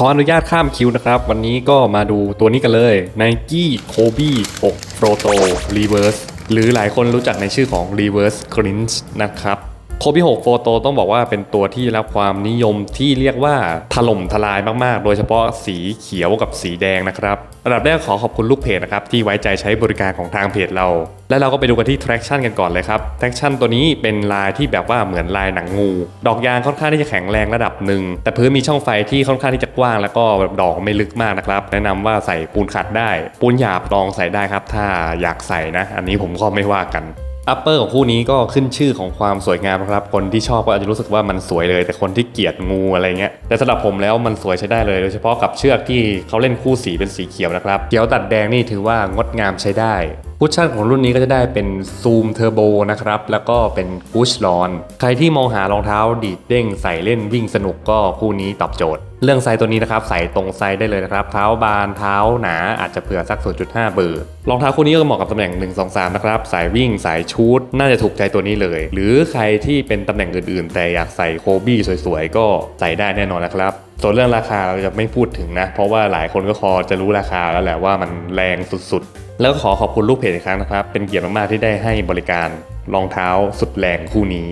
ขออนุญาตข้ามคิวนะครับ วันนี้ก็มาดูตัวนี้กันเลย Nike Kobe 6 Proto Reverse หรือหลายคนรู้จักในชื่อของ Reverse Clinch นะครับ โคบิ6 Photo ต้องบอกว่าเป็นตัวที่รับความนิยมที่เรียกว่าถล่มทลายมากๆ โดยเฉพาะสีเขียวกับสีแดงนะครับอันดับแรกขอขอบคุณลูกเพจนะครับที่ไว้ใจใช้บริการของทางเพจเรา และเราก็ไปดูกันที่ traction กันก่อนเลยครับ traction ตัวนี้เป็นลายที่แบบว่าเหมือนลายหนังงู ดอกยางค่อนข้างที่จะแข็งแรงระดับหนึ่ง แต่พื้นมีช่องไฟที่ค่อนข้างที่จะกว้าง แล้วก็แบบดอกไม่ลึกมากนะครับ แนะนำว่าใส่ปูนขัดได้ ปูนหยาบลองใส่ได้ครับ ถ้าอยากใส่นะ อันนี้ผมก็ไม่ว่ากัน อัปเปอร์ของคู่นี้ก็ขึ้นชื่อของความสวยงามนะครับ คนที่ชอบก็อาจจะรู้สึกว่ามันสวยเลย แต่คนที่เกลียดงูอะไรเงี้ย แต่สำหรับผมแล้วมันสวยใช้ได้เลย โดยเฉพาะกับเชือกที่เขาเล่นคู่สีเป็นสีเขียวนะครับ เขียวตัดแดงนี่ถือว่างดงามใช้ได้ คุชชั่นของรุ่นนี้ก็จะได้เป็นซูมเทอร์โบนะครับ แล้วก็เป็นกุชลอน ใครที่มองหารองเท้าดีดเด้งใส่เล่นวิ่งสนุกก็คู่นี้ตอบโจทย์ เรื่องไซส์ตัวนี้นะครับ ใส่ตรงไซส์ได้เลยนะครับ เท้าบานเท้าหนาอาจจะเผื่อสัก 0.5 เบอร์รองเท้าคู่นี้ก็เหมาะกับตำแหน่ง 1 2 3 นะครับ สายวิ่งสายชูดน่าจะถูกใจตัวนี้เลย หรือใครที่เป็นตำแหน่งอื่น ๆ แต่อยากใส่โคบี้สวยๆก็ใส่ได้แน่นอนนะครับ ส่วนเรื่องราคาเราจะไม่พูดถึงนะ เพราะว่าหลายคนก็พอจะรู้ราคาแล้วแหละว่ามันแรงสุดๆ แล้วก็ขอขอบคุณลูกเพจอีกครั้งนะครับ เป็นเกียรติมากๆที่ได้ให้บริการรองเท้าสุดแรงคู่นี้